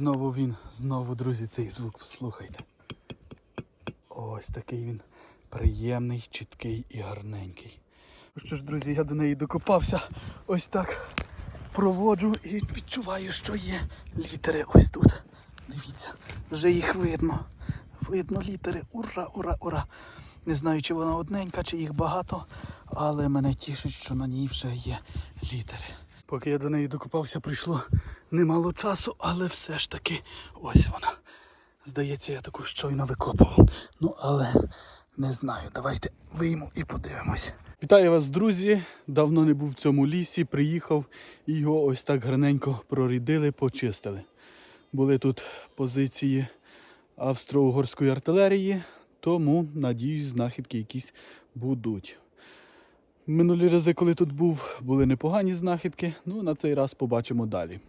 Знову він, знову, друзі, цей звук слухайте. Ось такий він приємний, чіткий і гарненький. Ну що ж, друзі, я до неї докопався. Ось так проводжу і відчуваю, що є літери ось тут. Дивіться, вже їх видно. Видно літери. Ура, ура, ура. Не знаю, чи вона одненька, чи їх багато, але мене тішить, що на ній вже є літери. Поки я до неї докопався, прийшло немало часу, але все ж таки ось вона. Здається, я таку щойно викопував. Ну, але не знаю. Давайте вийму і подивимось. Вітаю вас, друзі! Давно не був в цьому лісі, приїхав і його ось так гарненько прорідили, почистили. Були тут позиції австро-угорської артилерії, тому, надіюсь, знахідки якісь будуть. Минулі рази, коли тут був, були непогані знахідки. Ну, на цей раз побачимо далі.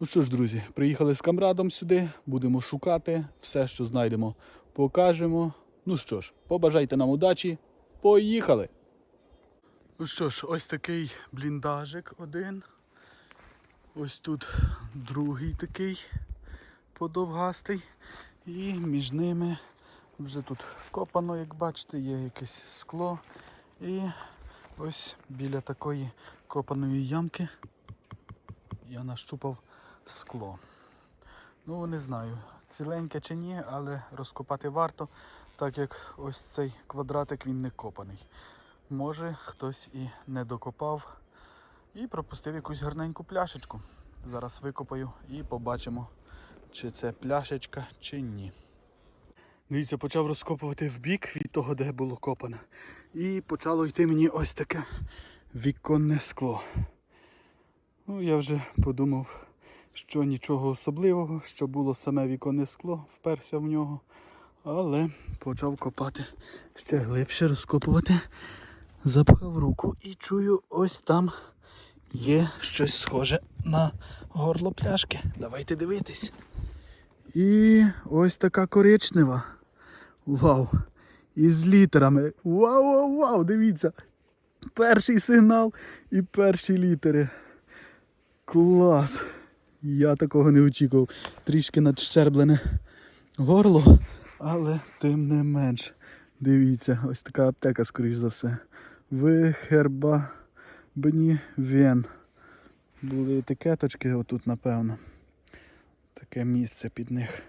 Ну що ж, друзі, приїхали з камрадом сюди, будемо шукати, все, що знайдемо, покажемо. Ну що ж, побажайте нам удачі. Поїхали! Ну що ж, ось такий бліндажик один. Ось тут другий такий подовгастий. І між ними вже тут копано, як бачите, є якесь скло. І ось біля такої копаної ямки я нащупав скло. Ну, не знаю, ціленьке чи ні, але розкопати варто, так як ось цей квадратик він не копаний. Може хтось і не докопав і пропустив якусь гарненьку пляшечку. Зараз викопаю і побачимо, чи це пляшечка, чи ні. Дивіться, почав розкопувати в бік від того, де було копане. І почало йти мені ось таке віконне скло. Ну, я вже подумав, що нічого особливого, що було саме віконне скло, вперся в нього. Але почав копати ще глибше, розкопувати. Запхав руку і чую, ось там є щось схоже на горло пляшки. Давайте дивитись. І ось така коричнева. Вау! Із літерами. Вау, вау, вау! Дивіться! Перший сигнал і перші літери. Клас! Я такого не очікував. Трішки надщерблене горло, але тим не менш. Дивіться, ось така аптека, скоріш за все. Вихербабні вен. Були етикеточки отут, напевно. Таке місце під них.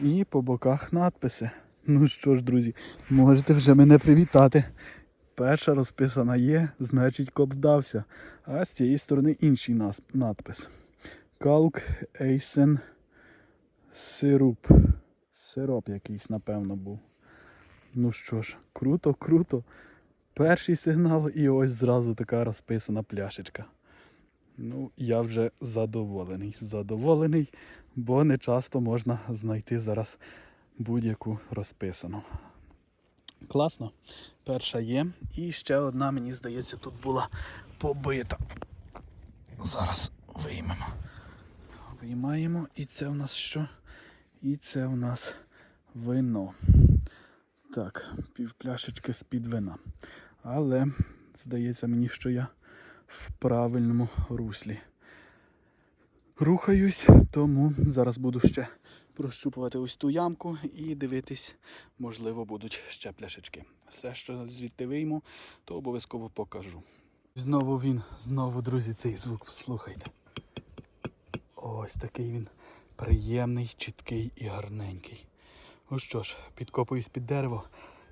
І по боках надписи. Ну що ж, друзі, можете вже мене привітати. Перша розписана є, значить коп вдався. А з цієї сторони інший надпис. Калк Ейсен Сируп. Сироп якийсь, напевно, був. Ну що ж, круто, круто. Перший сигнал і ось зразу така розписана пляшечка. Ну, я вже задоволений. Задоволений, бо не часто можна знайти зараз будь-яку розписану. Класно. Перша є. І ще одна, мені здається, тут була побита. Зараз виймемо. Виймаємо. І це в нас що? І це в нас вино. Так, півпляшечки з-під вина. Але здається мені, що я в правильному руслі. Рухаюсь, тому зараз буду ще прощупувати ось ту ямку і дивитись, можливо, будуть ще пляшечки. Все, що звідти вийму, то обов'язково покажу. Знову він, знову, друзі, цей звук слухайте. Ось такий він приємний, чіткий і гарненький. Ну що ж, підкопуюсь під дерево.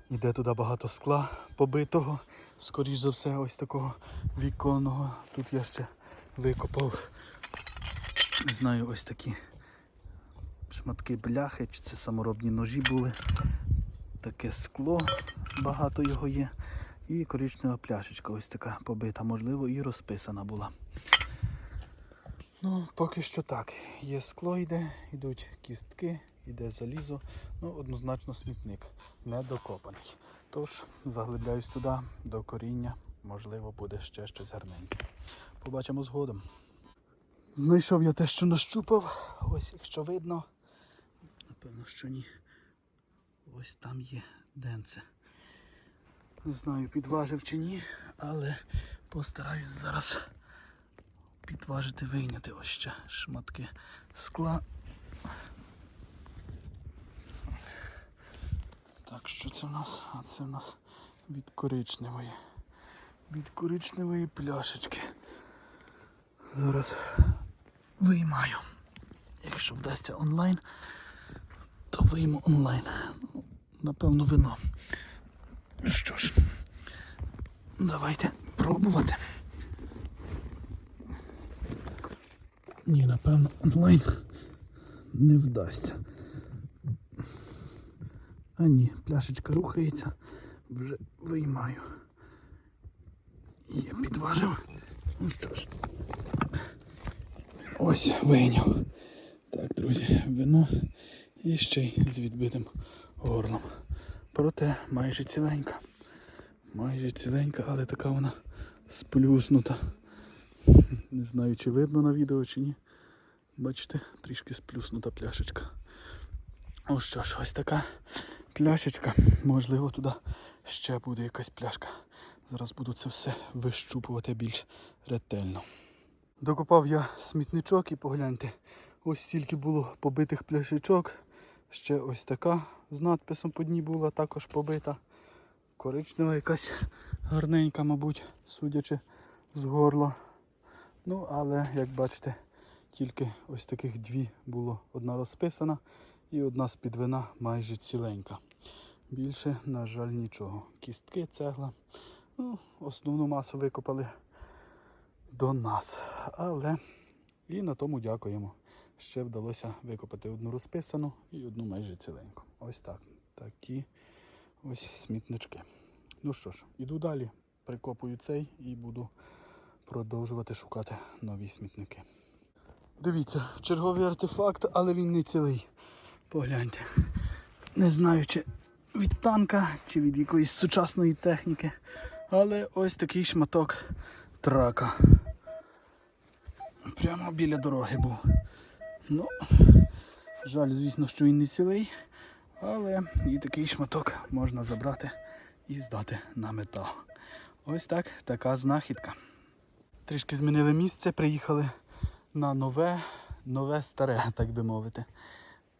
Іде туди багато скла побитого. Скоріш за все, ось такого віконного. Тут я ще викопав. Не знаю, ось такі шматки бляхи, чи це саморобні ножі були. Таке скло, багато його є. І коричнева пляшечка ось така побита, можливо, і розписана була. Ну, поки що так. Є скло йде, йдуть кістки, йде залізо. Ну, однозначно смітник, не докопаний. Тож заглибляюсь туди до коріння, можливо, буде ще щось гарненьке. Побачимо згодом. Знайшов я те, що нащупав. Ось, якщо видно, напевно, що ні. Ось там є денце. Не знаю, підважив чи ні, але постараюсь зараз підважити, вийняти ось ще шматки скла. Так, що це в нас? А це в нас від коричневої. Від коричневої пляшечки. Зараз виймаю. Якщо вдасться онлайн, вийму онлайн. Напевно, вино. Ну Що ж, давайте пробувати. Ні, напевно, онлайн не вдасться. А ні, пляшечка рухається, вже виймаю. Є, підважив. Ну що ж. Ось вийняв. Так, друзі, вино і ще й з відбитим горлом. Проте майже ціленька. Майже ціленька, але така вона сплюснута. Не знаю, чи видно на відео, чи ні. Бачите, трішки сплюснута пляшечка. Ну що ж, ось така пляшечка. Можливо, туди ще буде якась пляшка. Зараз буду це все вищупувати більш ретельно. Докопав я смітничок і погляньте, ось стільки було побитих пляшечок. Ще ось така з надписом по дні була також побита. Коричнева якась гарненька, мабуть, судячи з горла. Ну, але, як бачите, тільки ось таких дві було. Одна розписана і одна з-під вина майже ціленька. Більше, на жаль, нічого. Кістки, цегла. Ну, основну масу викопали до нас. Але і на тому дякуємо. Ще вдалося викопати одну розписану і одну майже ціленьку. Ось так. Такі ось смітнички. Ну що ж, іду далі. Прикопую цей і буду продовжувати шукати нові смітники. Дивіться, черговий артефакт, але він не цілий. Погляньте. Не знаю, чи від танка, чи від якоїсь сучасної техніки. Але ось такий шматок трака. Прямо біля дороги був. Ну, жаль, звісно, що він не цілий, але і такий шматок можна забрати і здати на метал. Ось так, така знахідка. Трішки змінили місце, приїхали на нове, нове старе, так би мовити.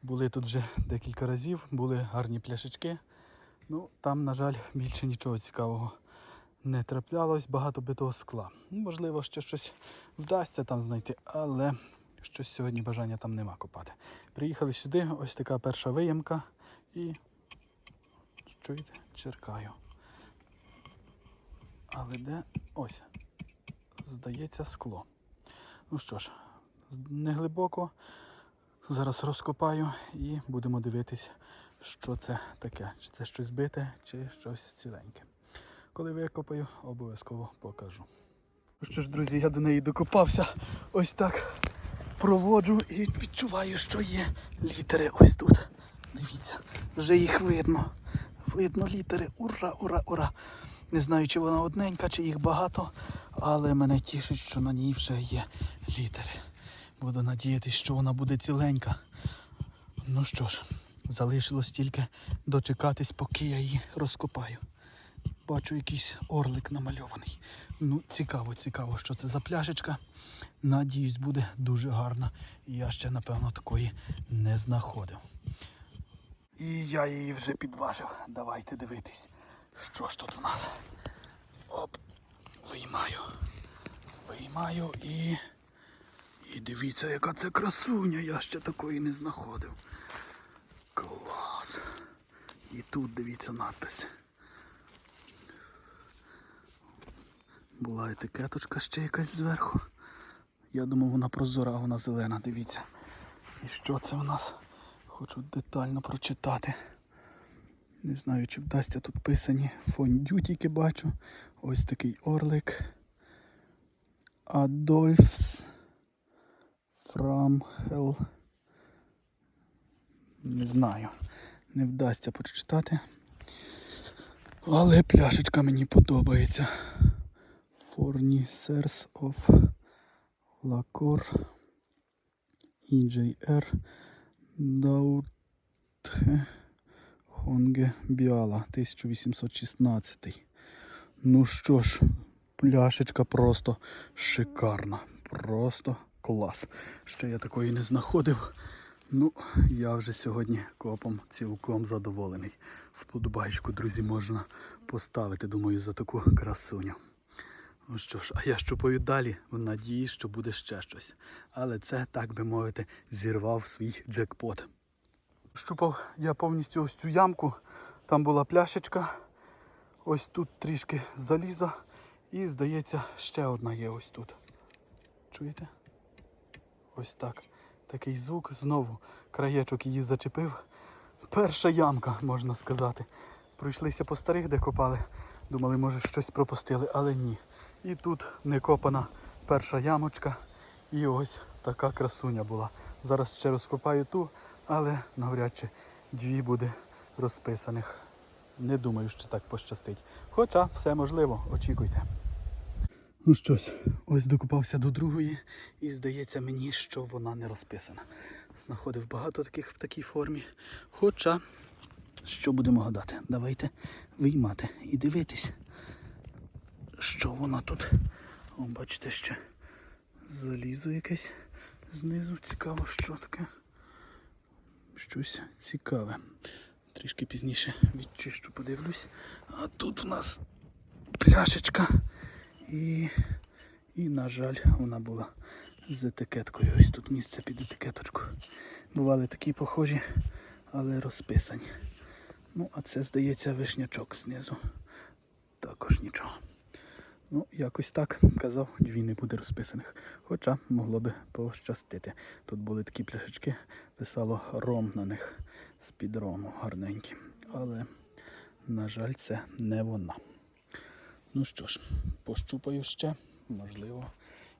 Були тут вже декілька разів, були гарні пляшечки. Ну, там, на жаль, більше нічого цікавого не траплялось, багато битого скла. Можливо, ще щось вдасться там знайти, але щось сьогодні бажання там нема копати. Приїхали сюди, ось така перша виємка і чуєте, черкаю. Але де ось, здається, скло. Ну що ж, з- не глибоко. Зараз розкопаю і будемо дивитись, що це таке. Чи це щось бите, чи щось ціленьке. Коли викопаю, обов'язково покажу. Ну що ж, друзі, я до неї докопався. Ось так проводжу і відчуваю, що є літери ось тут. Дивіться, вже їх видно. Видно літери. Ура, ура, ура. Не знаю, чи вона одненька, чи їх багато, але мене тішить, що на ній вже є літери. Буду надіятися, що вона буде ціленька. Ну що ж, залишилось тільки дочекатись, поки я її розкопаю. Бачу якийсь орлик намальований. Ну, цікаво, цікаво, що це за пляшечка. Надіюсь, буде дуже гарна. Я ще, напевно, такої не знаходив. І я її вже підважив. Давайте дивитись, що ж тут у нас. Оп, виймаю. Виймаю і. І дивіться, яка це красуня, я ще такої не знаходив. Клас. І тут дивіться надпис. Була етикеточка ще якась зверху. Я думав, вона прозора, вона зелена, дивіться. І що це в нас? Хочу детально прочитати. Не знаю, чи вдасться тут писані фондю тільки бачу. Ось такий орлик. Адольфс Фрамхел. Не знаю. Не вдасться прочитати. Але пляшечка мені подобається. Fornicers of Lacor EJR Dauthe Хонге Біала 1816. Ну що ж, пляшечка просто шикарна. Просто клас. Ще я такої не знаходив. Ну, я вже сьогодні копом цілком задоволений. Вподобайку, друзі, можна поставити, думаю, за таку красуню. Ну що ж, а я щупаю далі в надії, що буде ще щось. Але це, так би мовити, зірвав свій джекпот. Щупав я повністю ось цю ямку. Там була пляшечка. Ось тут трішки заліза. І, здається, ще одна є ось тут. Чуєте? Ось так. Такий звук. Знову краєчок її зачепив. Перша ямка, можна сказати. Пройшлися по старих, де копали. Думали, може щось пропустили, але ні. І тут не копана перша ямочка. І ось така красуня була. Зараз ще розкопаю ту, але навряд чи дві буде розписаних. Не думаю, що так пощастить. Хоча все можливо, очікуйте. Ну щось, ось докупався до другої, і здається мені, що вона не розписана. Знаходив багато таких в такій формі. Хоча, що будемо гадати? Давайте виймати і дивитись, що вона тут. О, бачите, ще залізо якесь знизу. Цікаво, що таке. Щось цікаве. Трішки пізніше відчищу, подивлюсь. А тут в нас пляшечка. І, і, на жаль, вона була з етикеткою. Ось тут місце під етикеточку. Бували такі похожі, але розписані. Ну, а це, здається, вишнячок знизу. Також нічого. Ну, якось так казав, дві не буде розписаних. Хоча могло би пощастити. Тут були такі пляшечки, писало ром на них з-під рому гарненькі. Але, на жаль, це не вона. Ну що ж, пощупаю ще, можливо,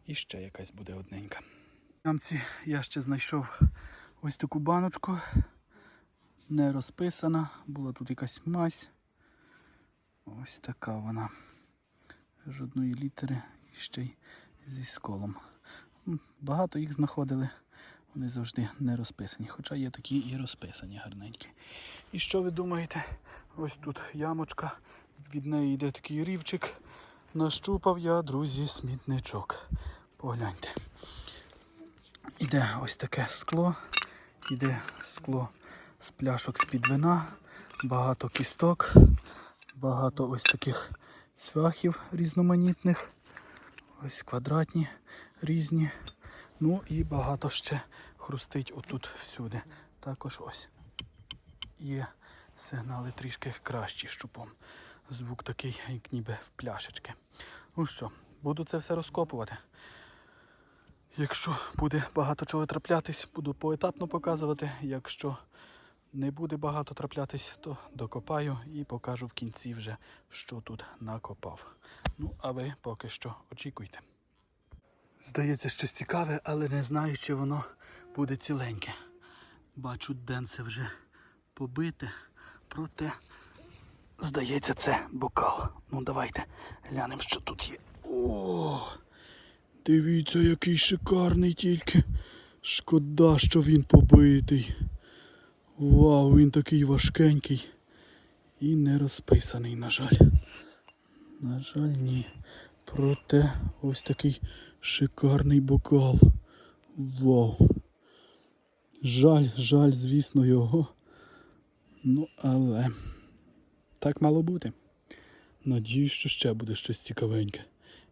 і ще якась буде одненька. Ямці я ще знайшов ось таку баночку, не розписана, була тут якась мазь. Ось така вона. Жодної літери і ще й зі сколом. Багато їх знаходили, вони завжди не розписані, хоча є такі і розписані гарненькі. І що ви думаєте? Ось тут ямочка, від неї йде такий рівчик. Нащупав я, друзі, смітничок. Погляньте. Іде ось таке скло, іде скло з пляшок з-під вина, багато кісток, багато ось таких цвяхів різноманітних, ось квадратні різні. Ну і багато ще хрустить отут всюди. Також ось є сигнали трішки кращі щупом. Звук такий, як ніби в пляшечки. Ну що, буду це все розкопувати. Якщо буде багато чого траплятись, буду поетапно показувати. Якщо не буде багато траплятись, то докопаю і покажу в кінці вже, що тут накопав. Ну, а ви поки що очікуйте. Здається, щось цікаве, але не знаю, чи воно буде ціленьке. Бачу, денце вже побите, проте, здається, це бокал. Ну, давайте глянемо, що тут є. О! Дивіться, який шикарний тільки. Шкода, що він побитий. Вау, він такий важкенький. І не розписаний, на жаль. На жаль, ні. Проте ось такий шикарний бокал. Вау. Жаль, жаль, звісно, його. Ну, але так мало бути. Надіюсь, що ще буде щось цікавеньке.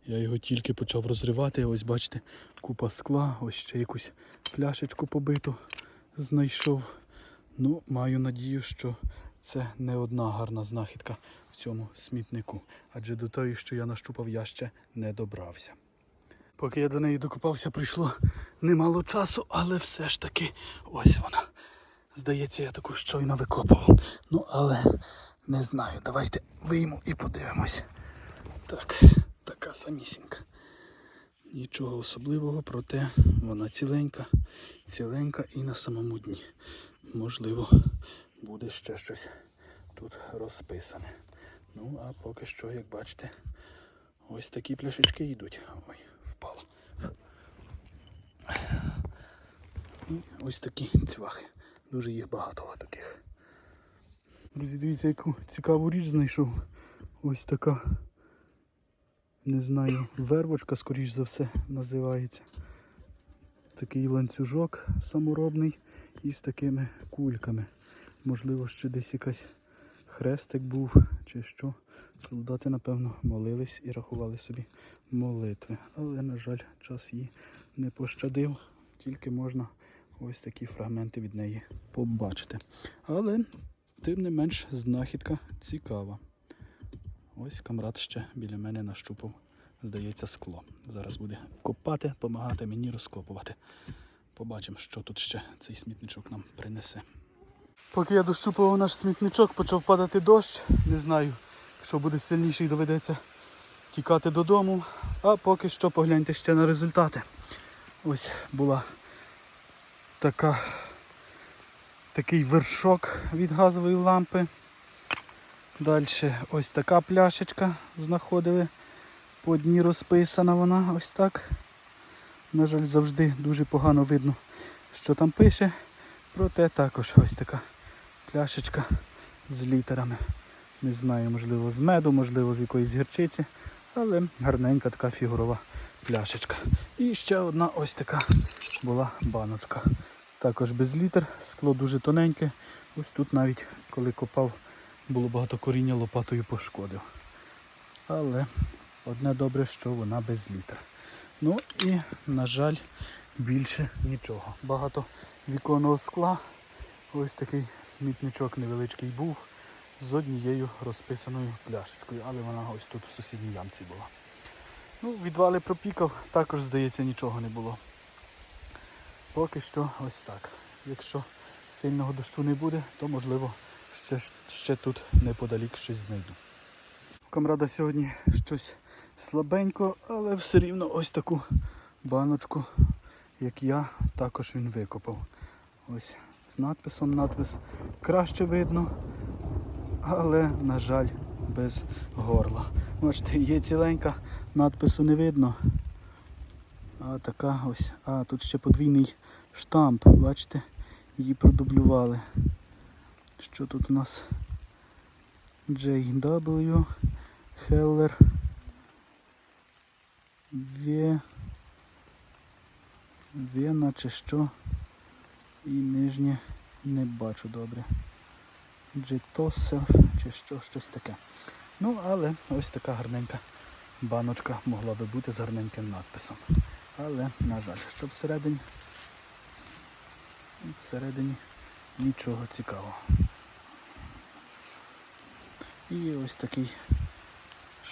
Я його тільки почав розривати. Ось бачите, купа скла, ось ще якусь пляшечку побиту знайшов. Ну, маю надію, що це не одна гарна знахідка в цьому смітнику. Адже до тої, що я нащупав, я ще не добрався. Поки я до неї докопався, прийшло немало часу, але все ж таки ось вона. Здається, я таку щойно викопував. Ну, але не знаю. Давайте вийму і подивимось. Так, така самісінька. Нічого особливого, проте вона ціленька, ціленька і на самому дні. Можливо, буде ще щось тут розписане. Ну, а поки що, як бачите, ось такі пляшечки йдуть. Ой, впало. І ось такі цвахи. Дуже їх багато таких. Друзі, дивіться, яку цікаву річ знайшов. Ось така. Не знаю, вервочка, скоріш за все, називається. Такий ланцюжок саморобний із такими кульками. Можливо, ще десь якась хрестик був чи що. Солдати, напевно, молились і рахували собі молитви. Але, на жаль, час її не пощадив. Тільки можна ось такі фрагменти від неї побачити. Але, тим не менш, знахідка цікава. Ось камрад ще біля мене нащупав, здається, скло. Зараз буде копати, допомагати мені розкопувати. Побачимо, що тут ще цей смітничок нам принесе. Поки я дощупував наш смітничок, почав падати дощ. Не знаю, якщо буде сильніший, доведеться тікати додому. А поки що погляньте ще на результати. Ось була така, такий вершок від газової лампи. Далі ось така пляшечка знаходили. По дні розписана вона ось так. На жаль, завжди дуже погано видно, що там пише. Проте також ось така пляшечка з літерами. Не знаю, можливо, з меду, можливо, з якоїсь гірчиці, але гарненька така фігурова пляшечка. І ще одна ось така була баночка. Також без літер, скло дуже тоненьке. Ось тут навіть коли копав, було багато коріння, лопатою пошкодив. Але одне добре, що вона без літер. Ну і, на жаль, більше нічого. Багато віконного скла. Ось такий смітничок невеличкий був з однією розписаною пляшечкою, але вона ось тут в сусідній ямці була. Ну, відвали пропікав, також, здається, нічого не було. Поки що ось так. Якщо сильного дощу не буде, то можливо ще, ще тут неподалік щось знайду. Камрада сьогодні щось слабенько, але все рівно ось таку баночку, як я, також він викопав. Ось з надписом надпис краще видно, але, на жаль, без горла. Бачите, є ціленька, надпису не видно. А така ось. А, тут ще подвійний штамп, бачите, її продублювали. Що тут у нас? JW Heller В Вена чи що. І нижнє не бачу добре. Джитосел чи що, щось таке. Ну, але ось така гарненька баночка могла би бути з гарненьким надписом. Але, на жаль, що всередині, всередині нічого цікавого. І ось такий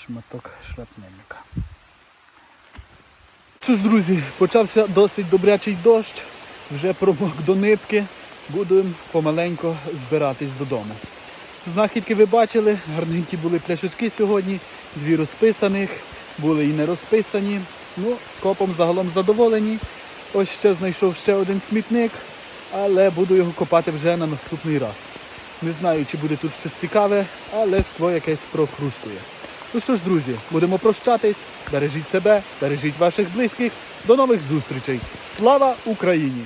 шматок шрапнельника. Що ж, друзі, почався досить добрячий дощ, вже промок до нитки, будемо помаленько збиратись додому. Знахідки ви бачили, гарненькі були пляшечки сьогодні, дві розписаних, були і не розписані. Ну, копом загалом задоволені. Ось ще знайшов ще один смітник, але буду його копати вже на наступний раз. Не знаю, чи буде тут щось цікаве, але скло якесь прохрустує. Ну що ж, друзі, будемо прощатись. Бережіть себе, бережіть ваших близьких. До нових зустрічей. Слава Україні!